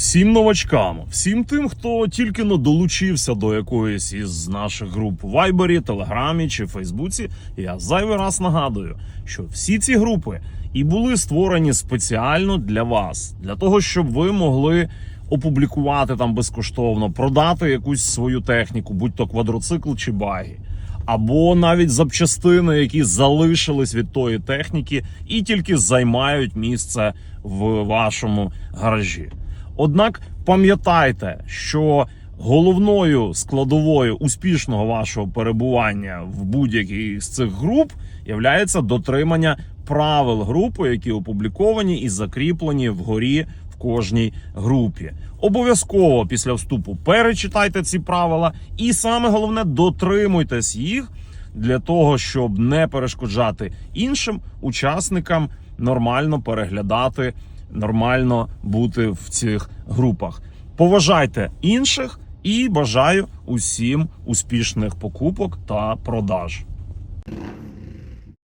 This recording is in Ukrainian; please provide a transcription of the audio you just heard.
Всім новачкам, всім тим, хто тільки но долучився до якоїсь із наших груп в Вайбері, Телеграмі чи Фейсбуці, я зайвий раз нагадую, що всі ці групи і були створені спеціально для вас, для того, щоб ви могли опублікувати там безкоштовно, продати якусь свою техніку, будь то квадроцикл чи баги. Або навіть запчастини, які залишились від тої техніки, і тільки займають місце в вашому гаражі. Однак пам'ятайте, що головною складовою успішного вашого перебування в будь-якій з цих груп є дотримання правил групи, які опубліковані і закріплені вгорі в кожній групі. Обов'язково після вступу перечитайте ці правила, і саме головне дотримуйтесь їх для того, щоб не перешкоджати іншим учасникам нормально переглядати, нормально бути в цих групах. Поважайте інших і бажаю усім успішних покупок та продаж.